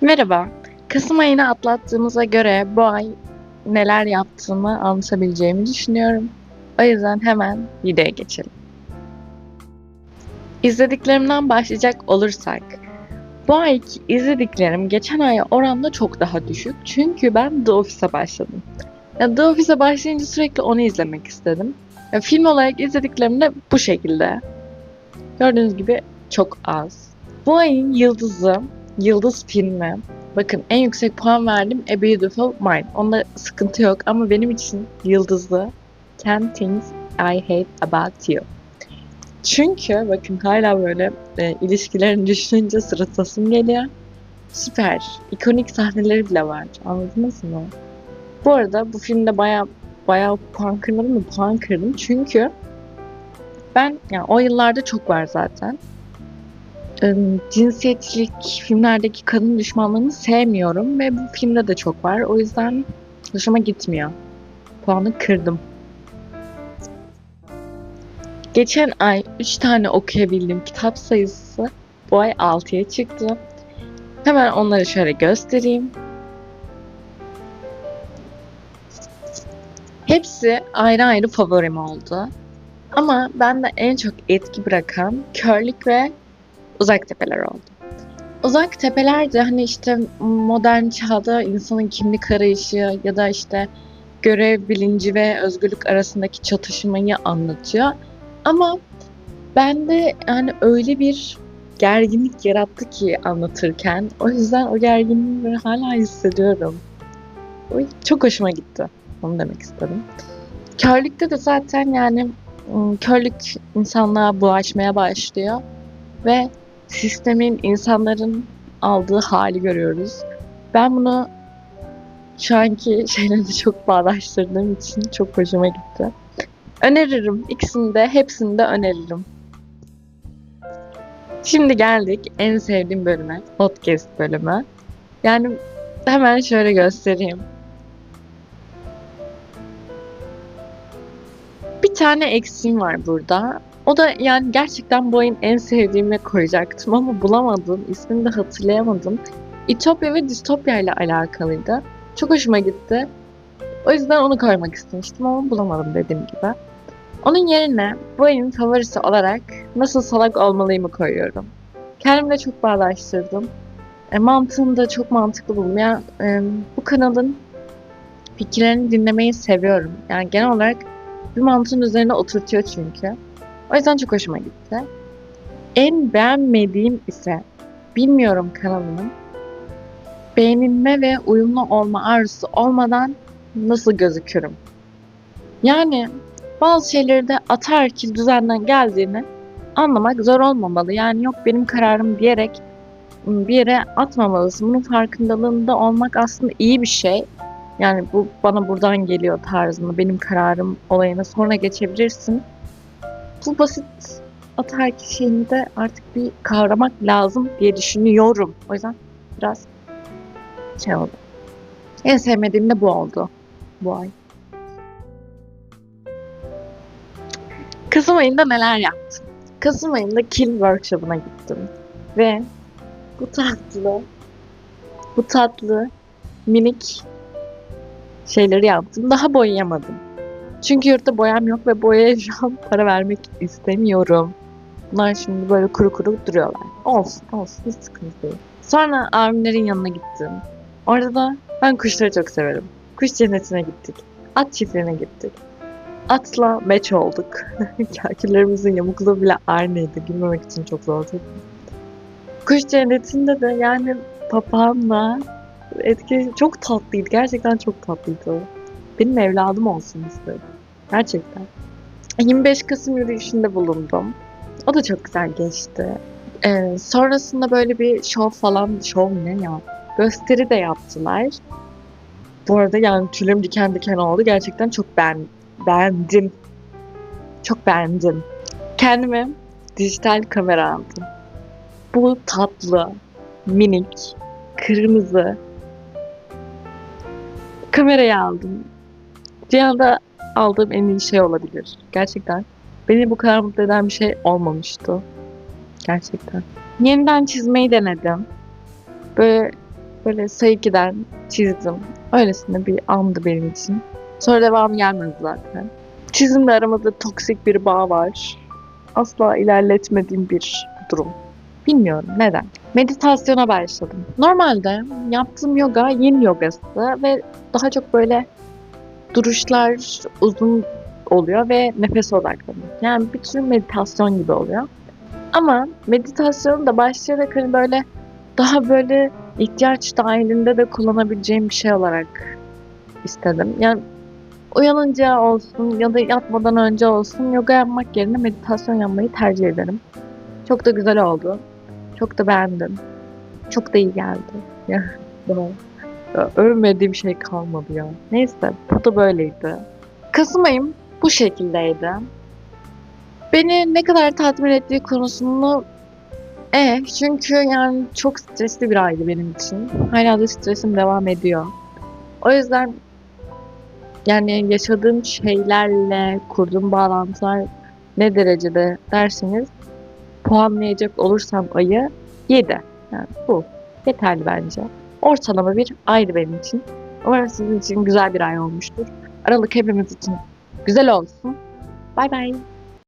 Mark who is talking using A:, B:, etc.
A: Merhaba. Kasım ayını atlattığımıza göre bu ay neler yaptığımı anlatabileceğimi düşünüyorum. O yüzden hemen videoya geçelim. İzlediklerimden başlayacak olursak, bu ayki izlediklerim geçen aya oranla çok daha düşük. Çünkü ben The Office'a başladım. Ya The Office'a başlayınca sürekli onu izlemek istedim. Ya film olarak izlediklerim de bu şekilde. Gördüğünüz gibi çok az. Bu ayın yıldızı, yıldız filmi. Bakın en yüksek puan verdim A Beautiful Mind. Onda sıkıntı yok ama benim için yıldızlı 10 Things I Hate About You. Çünkü bakın hala böyle e, ilişkilerini düşününce sırıtasım geliyor. Süper. İkonik sahneleri bile var. Anladınız mı? Bu arada bu filmde baya baya puan kırmadım mı? Puan kırdım. Çünkü ben yani o yıllarda çok var zaten. Cinsiyetçilik filmlerdeki kadın düşmanlığını sevmiyorum ve bu filmde de çok var. O yüzden hoşuma gitmiyor. Puanı kırdım. Geçen ay 3 tane okuyabildiğim kitap sayısı bu ay 6'ya çıktı. Hemen onları şöyle göstereyim. Hepsi ayrı ayrı favorim oldu. Ama bende en çok etki bırakan körlük ve uzak tepeler oldu. Uzak tepeler de hani işte modern çağda insanın kimlik arayışı ya da işte görev bilinci ve özgürlük arasındaki çatışmayı anlatıyor. Ama bende yani öyle bir gerginlik yarattı ki anlatırken. O yüzden o gerginliği hala hissediyorum. Çok hoşuma gitti. Onu demek istedim. Körlükte de zaten yani ım, körlük insanlığa bulaşmaya başlıyor ve sistemin insanların aldığı hali görüyoruz. Ben bunu şu anki şeylerle çok bağdaştırdığım için çok hoşuma gitti. Öneririm. İkisini de, hepsini de öneririm. Şimdi geldik en sevdiğim bölüme. Podcast bölümü. Yani hemen şöyle göstereyim. Bir tane eksiğim var burada. O da yani gerçekten bu ayın en sevdiğime koyacaktım ama bulamadım. İsmini de hatırlayamadım. İtopya ve distopya ile alakalıydı. Çok hoşuma gitti. O yüzden onu koymak istemiştim ama bulamadım dediğim gibi. Onun yerine bu ayın favorisi olarak Nasıl Salak Olmalıyım'ı koyuyorum. Kendimle çok bağdaştırdım. E, mantığını da çok mantıklı buldum. Yani e, bu kanalın fikirlerini dinlemeyi seviyorum. Yani genel olarak bir mantığın üzerine oturtuyor çünkü. O yüzden çok hoşuma gitti. En beğenmediğim ise bilmiyorum kanalının beğenilme ve uyumlu olma arzusu olmadan nasıl gözükürüm. Yani bazı şeyleri de ataerkil düzenden geldiğini anlamak zor olmamalı. Yani yok benim kararım diyerek bir yere atmamalısın. Bunun farkındalığında olmak aslında iyi bir şey. Yani bu bana buradan geliyor tarzında benim kararım olayına sonra geçebilirsin. Bu basit ataerkil şeyini de artık bir kavramak lazım diye düşünüyorum. O yüzden biraz şey oldu. En sevmediğim de bu oldu bu ay. Kasım ayında neler yaptım? Kasım ayında Kill Workshop'una gittim. Ve bu tatlı, bu tatlı minik şeyleri yaptım. Daha boyayamadım. Çünkü yurtta boyam yok ve boyaya şu an para vermek istemiyorum. Bunlar şimdi böyle kuru kuru duruyorlar. Olsun, olsun. Hiç sıkıntı değil. Sonra abimlerin yanına gittim. Orada da ben kuşları çok severim. Kuş cennetine gittik. At çiftliğine gittik. Atla meç olduk. Kakillerimizin yamukluğu bile aynıydı. Gülmemek için çok zordu. Kuş cennetinde de yani papağanla etki çok tatlıydı. Gerçekten çok tatlıydı. Benim evladım olsun istedim. Gerçekten. 25 Kasım yürüyüşünde bulundum. O da çok güzel geçti. Ee, sonrasında böyle bir şov falan, şov ne ya? Gösteri de yaptılar. Bu arada yani tüylerim diken diken oldu. Gerçekten çok beğen, beğendim. Çok beğendim. Kendime dijital kamera aldım. Bu tatlı, minik, kırmızı kamerayı aldım. Dünyada aldığım en iyi şey olabilir. Gerçekten. Beni bu kadar mutlu eden bir şey olmamıştı. Gerçekten. Yeniden çizmeyi denedim. Böyle böyle sayı 2'den çizdim. Öylesine bir andı benim için. Sonra devam gelmedi zaten. Çizimle aramızda toksik bir bağ var. Asla ilerletmediğim bir durum. Bilmiyorum neden. Meditasyona başladım. Normalde yaptığım yoga yin yogası ve daha çok böyle duruşlar uzun oluyor ve nefes odaklanıyor. Yani bir tür meditasyon gibi oluyor. Ama meditasyonu da başlayarak hani böyle daha böyle ihtiyaç dahilinde de kullanabileceğim bir şey olarak istedim. Yani uyanınca olsun ya da yatmadan önce olsun yoga yapmak yerine meditasyon yapmayı tercih ederim. Çok da güzel oldu. Çok da beğendim. Çok da iyi geldi. Ya, övmediğim şey kalmadı ya. Neyse bu da böyleydi. Kasım ayım bu şekildeydi. Beni ne kadar tatmin ettiği konusunu e çünkü yani çok stresli bir aydı benim için. Hala da stresim devam ediyor. O yüzden yani yaşadığım şeylerle kurduğum bağlantılar ne derecede derseniz puanlayacak olursam ayı 7. Yani bu yeterli bence. Ortalama bir aydı benim için. Umarım sizin için güzel bir ay olmuştur. Aralık hepimiz için güzel olsun. Bay bay.